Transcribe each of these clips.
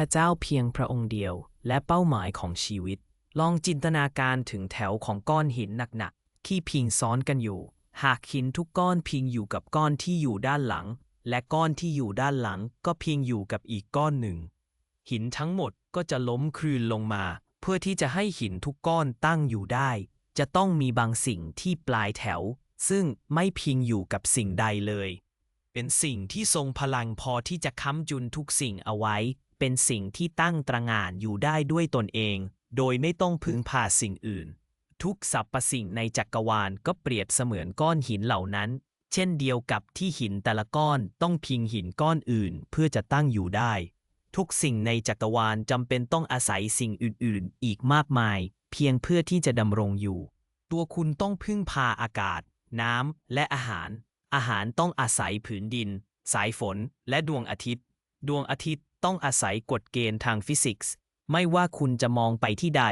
พระเจ้าเพียงพระองค์เดียว และเป้าหมายของชีวิต ลองจินตนาการถึงแถวของก้อนหินหนักๆ ที่พิงซ้อนกันอยู่ หากหินทุกก้อนพิงอยู่กับก้อนที่อยู่ด้านหลัง และก้อนที่อยู่ด้านหลังก็พิงอยู่กับอีกก้อนหนึ่ง หินทั้งหมดก็จะล้มคลืนลงมา เพื่อที่จะให้หินทุกก้อนตั้งอยู่ได้ จะต้องมีบางสิ่งที่ปลายแถว ซึ่งไม่พิงอยู่กับสิ่งใดเลย เป็นสิ่งที่ทรงพลังพอที่จะค้ำจุนทุกสิ่งเอาไว้ เป็นสิ่งที่ตั้งตระหง่านอยู่ได้ด้วยตนเอง โดยไม่ต้องพึ่งพาสิ่งอื่น ทุกสรรพสิ่งในจักรวาลก็เปรียบเสมือนก้อนหินเหล่านั้น เช่นเดียวกับที่หินแต่ละก้อนต้องพิงหินก้อนอื่นเพื่อจะตั้งอยู่ได้ ทุกสิ่งในจักรวาลจำเป็นต้องอาศัยสิ่งอื่นๆ อีกมากมาย เพียงเพื่อที่จะดำรงอยู่ ตัวคุณต้องพึ่งพาอากาศ น้ำและอาหาร อาหารต้องอาศัยผืนดิน สายฝน และดวงอาทิตย์ ดวงอาทิตย์ ต้องอาศัยกฎเกณฑ์ทางฟิสิกส์ ไม่ว่าคุณจะมองไปที่ใด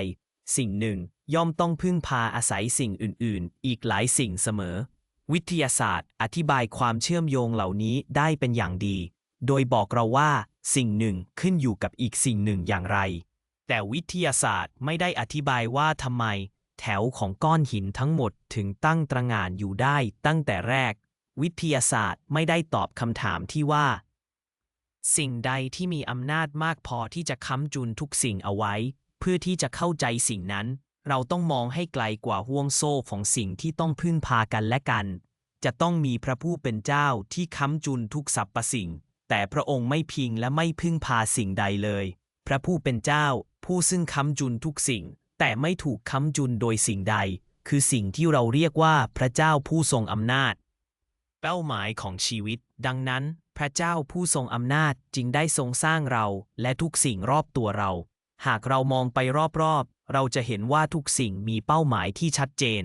สิ่งหนึ่งย่อมต้องพึ่งพาอาศัยสิ่งอื่น ๆ อีกหลายสิ่งเสมอ วิทยาศาสตร์ อธิบายความเชื่อมโยงเหล่านี้ได้เป็นอย่างดี โดยบอกเราว่า สิ่งหนึ่งขึ้นอยู่กับอีกสิ่งหนึ่งอย่างไร แต่วิทยาศาสตร์ไม่ได้อธิบายว่าทำไม แถวของก้อนหินทั้งหมดถึงตั้งตระหง่านอยู่ได้ตั้งแต่แรก วิทยาศาสตร์ไม่ได้ตอบคำถามที่ว่า สิ่งใดที่มีอำนาจมากพอที่จะค้ำจุนทุกสิ่งเอาไว้ เพื่อที่จะเข้าใจสิ่งนั้น เราต้องมองให้ไกลกว่าห่วงโซ่ของสิ่งที่ต้องพึ่งพากันและกัน จะต้องมีพระผู้เป็นเจ้าที่ค้ำจุนทุกสรรพสิ่ง แต่พระองค์ไม่พิงและไม่พึ่งพาสิ่งใดเลย พระผู้เป็นเจ้า ผู้ซึ่งค้ำจุนทุกสิ่ง แต่ไม่ถูกค้ำจุนโดยสิ่งใด คือสิ่งที่เราเรียกว่าพระเจ้าผู้ทรงอำนาจ เป้าหมายของชีวิต ดังนั้น พระเจ้าผู้ทรงอำนาจจึงได้ทรงสร้างเราและทุกสิ่งรอบตัวเรา หากเรามองไปรอบๆ เราจะเห็นว่าทุกสิ่งมีเป้าหมายที่ชัดเจน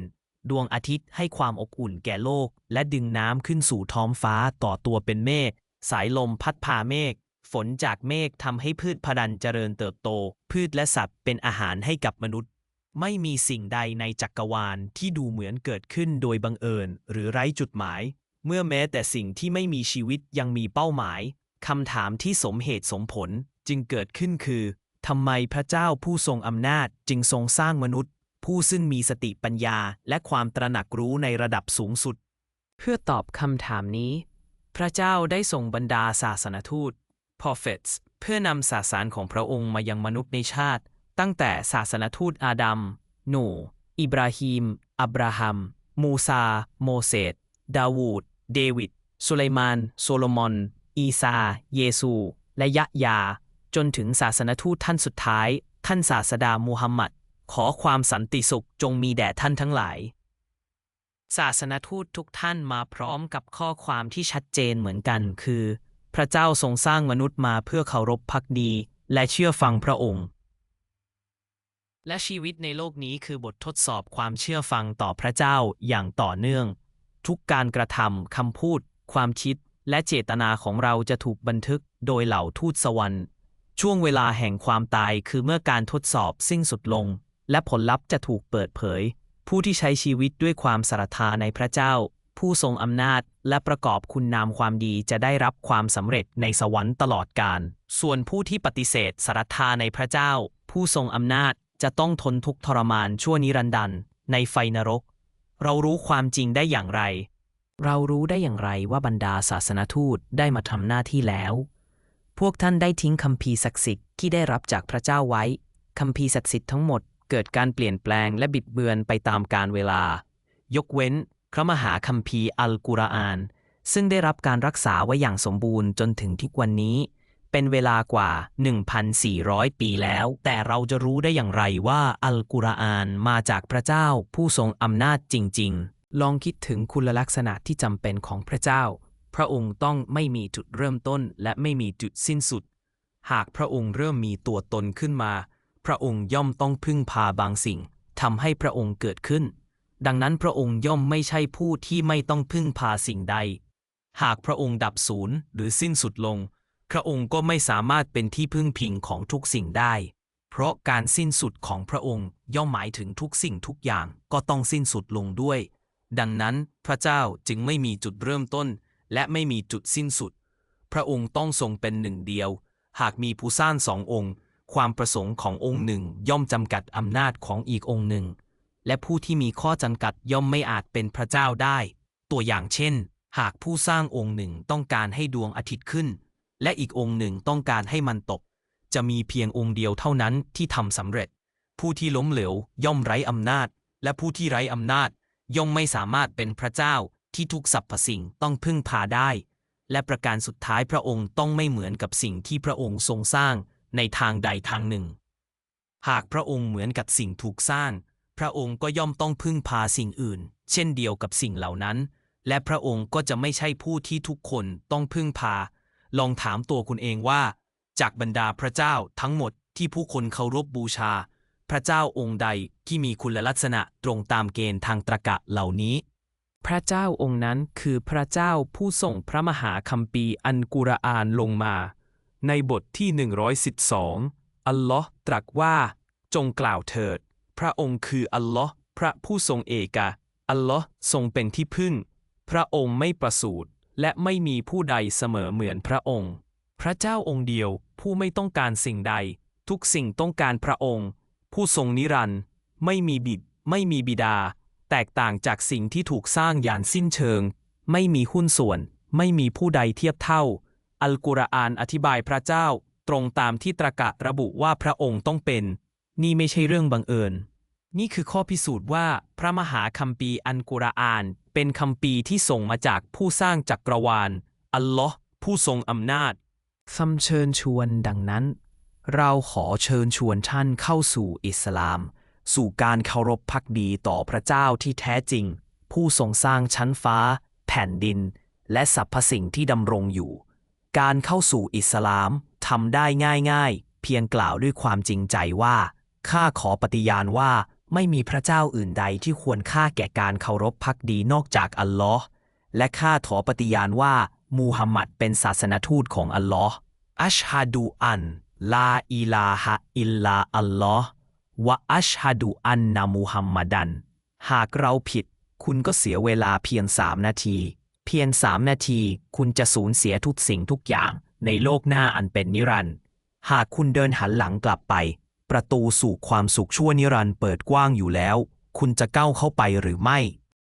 ดวงอาทิตย์ให้ความอบอุ่นแก่โลก และดึงน้ำขึ้นสู่ท้องฟ้าต่อตัวเป็นเมฆ สายลมพัดพาเมฆ ฝนจากเมฆทำให้พืชพดันเจริญเติบโต พืชและสัตว์เป็นอาหารให้กับมนุษย์ ไม่มีสิ่งใดในจักรวาลที่ดูเหมือนเกิดขึ้นโดยบังเอิญหรือไร้จุดหมาย เมื่อแม้แต่สิ่งที่ไม่มีชีวิตยังมีเป้าหมายคำถามที่สมเหตุสมผลจึงเกิดขึ้นคือทำไมพระเจ้าผู้ทรงอำนาจจึงทรงสร้างมนุษย์ ผู้ซึ่งมีสติปัญญาและความตระหนักรู้ในระดับสูงสุด เพื่อตอบคำถามนี้ พระเจ้าได้ส่งบรรดาศาสนทูต prophets เพื่อนำสาสารของพระองค์มายังมนุษย์ในชาติ ตั้งแต่ศาสนทูตอาดัมโนห์อิบราฮิม อับราฮัม มูซา โมเสส ดาวูด เดวิด สุไลมาน โซโลมอน อีซา เยซู และยะยา จนถึงศาสนทูตท่านสุดท้าย ท่านศาสดามูฮัมหมัด ขอความสันติสุขจงมีแด่ท่านทั้งหลาย ศาสนทูตทุกท่านมาพร้อมกับข้อความที่ชัดเจนเหมือนกันคือ พระเจ้าทรงสร้างมนุษย์มาเพื่อเคารพพักดี และเชื่อฟังพระองค์และชีวิตในโลกนี้คือบททดสอบความเชื่อฟังต่อพระเจ้าอย่างต่อเนื่อง ทุกการกระทำคำพูด ความคิด และเจตนาของเราจะถูกบันทึกโดยเหล่าทูตสวรรค์ช่วงเวลาแห่งความตายคือเมื่อการทดสอบสิ้นสุดลง และผลลัพธ์จะถูกเปิดเผย ผู้ที่ใช้ชีวิตด้วยความศรัทธาในพระเจ้า ผู้ทรงอำนาจและประกอบคุณงามความดีจะได้รับความสำเร็จในสวรรค์ตลอดกาลส่วนผู้ที่ปฏิเสธศรัทธาในพระเจ้า ผู้ทรงอำนาจจะต้องทนทุกข์ทรมานชั่วนิรันดรในไฟนรก เรารู้ความจริงได้อย่างไร เรารู้ได้อย่างไรว่าบรรดาศาสนทูตได้มาทำหน้าที่แล้ว พวกท่านได้ทิ้งคัมภีร์ศักดิ์สิทธิ์ที่ได้รับจากพระเจ้าไว้คัมภีร์ศักดิ์สิทธิ์ทั้งหมดเกิดการเปลี่ยนแปลงและบิดเบือนไปตามกาลเวลา ยกเว้นพระมหาคัมภีร์อัลกุรอาน ซึ่งได้รับการรักษาไว้อย่างสมบูรณ์จนถึงทุกวันนี้ เป็นเวลากว่า 1,400 ปีแล้ว แต่เราจะรู้ได้อย่างไรว่าอัลกุรอานมาจากพระเจ้าผู้ทรงอำนาจจริง ๆ ลองคิดถึงคุณลักษณะที่จำเป็นของพระเจ้า พระองค์ต้องไม่มีจุดเริ่มต้นและไม่มีจุดสิ้นสุด หากพระองค์เริ่มมีตัวตนขึ้นมา พระองค์ย่อมต้องพึ่งพาบางสิ่งทำให้พระองค์เกิดขึ้น ดังนั้นพระองค์ย่อมไม่ใช่ผู้ที่ไม่ต้องพึ่งพาสิ่งใด หากพระองค์ดับศูนย์หรือสิ้นสุดลง พระองค์ก็ไม่สามารถเป็นที่พึ่งพิงของทุกสิ่งได้ เพราะการสิ้นสุดของพระองค์ย่อมหมายถึงทุกสิ่งทุกอย่างก็ต้องสิ้นสุดลงด้วย ดังนั้นพระเจ้าจึงไม่มีจุดเริ่มต้น และไม่มีจุดสิ้นสุด พระองค์ต้องทรงเป็นหนึ่งเดียว หากมีผู้สร้างสององค์ ความประสงค์ขององค์หนึ่งย่อมจำกัดอำนาจของอีกองค์หนึ่ง และผู้ที่มีข้อจำกัดย่อมไม่อาจเป็นพระเจ้าได้ ตัวอย่างเช่น หากผู้สร้างองค์หนึ่งต้องการให้ดวงอาทิตย์ขึ้น และอีกองค์หนึ่งต้องการให้มันตก จะมีเพียงองค์เดียวเท่านั้นที่ทำสำเร็จ ผู้ที่ล้มเหลวย่อมไร้อำนาจ และผู้ที่ไร้อำนาจ ย่อมไม่สามารถเป็นพระเจ้าที่ทุกสรรพสิ่งต้องพึ่งพาได้ และประการสุดท้ายพระองค์ต้องไม่เหมือนกับสิ่งที่พระองค์ทรงสร้างในทางใดทางหนึ่ง หากพระองค์เหมือนกับสิ่งถูกสร้าง พระองค์ก็ย่อมต้องพึ่งพาสิ่งอื่น เช่นเดียวกับสิ่งเหล่านั้น และพระองค์ก็จะไม่ใช่ผู้ที่ทุกคนต้องพึ่งพา ลองถามตัวคุณเองว่า จากบรรดาพระเจ้าทั้งหมดที่ผู้คนเคารพบูชา พระเจ้าองค์ใดที่มีคุณลักษณะตรงตามเกณฑ์ทางตรรกะเหล่านี้ พระเจ้าองค์นั้นคือพระเจ้าผู้ส่งพระมหาคัมภีร์อันกุรอานลงมา ในบทที่ 112 อัลลอฮ์ตรัสว่า จงกล่าวเถิด พระองค์คืออัลลอฮ์พระผู้ทรงเอกะ อัลลอฮ์ทรงเป็นที่พึ่ง พระองค์ไม่ประสูติ และไม่มีผู้ใดเสมอเหมือนพระองค์ พระเจ้าองค์เดียวผู้ไม่ต้องการสิ่งใด ทุกสิ่งต้องการพระองค์ ผู้ทรงนิรันดร์ไม่มีบิด ไม่มีบิดา แตกต่างจากสิ่งที่ถูกสร้างอย่างสิ้นเชิง ไม่มีหุ้นส่วน ไม่มีผู้ใดเทียบเท่า อัลกุรอานอธิบายพระเจ้าตรงตามที่ตรกะระบุว่าพระองค์ต้องเป็น นี่ไม่ใช่เรื่องบังเอิญ นี่คือข้อพิสูจน์ว่าพระมหาคัมภีร์อันกุรอาน เป็นคัมภีที่ส่งมาจากผู้สร้างจักรวาล อัลลอฮ์ผู้ทรงอำนาจคำเชิญชวนดังนั้น เราขอเชิญชวนท่านเข้าสู่อิสลาม สู่การเคารพพักดีต่อพระเจ้าที่แท้จริง ผู้ทรงสร้างชั้นฟ้า แผ่นดิน และสรรพสิ่งที่ดำรงอยู่ การเข้าสู่อิสลามทำได้ง่ายๆ เพียงกล่าวด้วยความจริงใจว่าข้าขอปฏิญาณว่า ไม่มีพระเจ้าอื่นใดที่ควรค่าแก่การเคารพพักดีนอกจากอัลลอฮ์และข้าขอปฏิญาณว่า มูฮัมหมัดเป็นศาสนทูตของอัลลอฮ์อัชฮะดูอัน ลาอิลาฮะอิลลาอัลลอฮ์วะอัชฮะดูอันนามูฮัมมัดัน หากเราผิด คุณก็เสียเวลาเพียงสามนาที เพียงสามนาที คุณจะสูญเสียทุกสิ่งทุกอย่างในโลกหน้าอันเป็นนิรันดร์หากคุณเดินหันหลังกลับไป ประตูสู่ความสุขชั่วนิรันดร์เปิดกว้างอยู่แล้ว คุณจะก้าวเข้าไปหรือไม่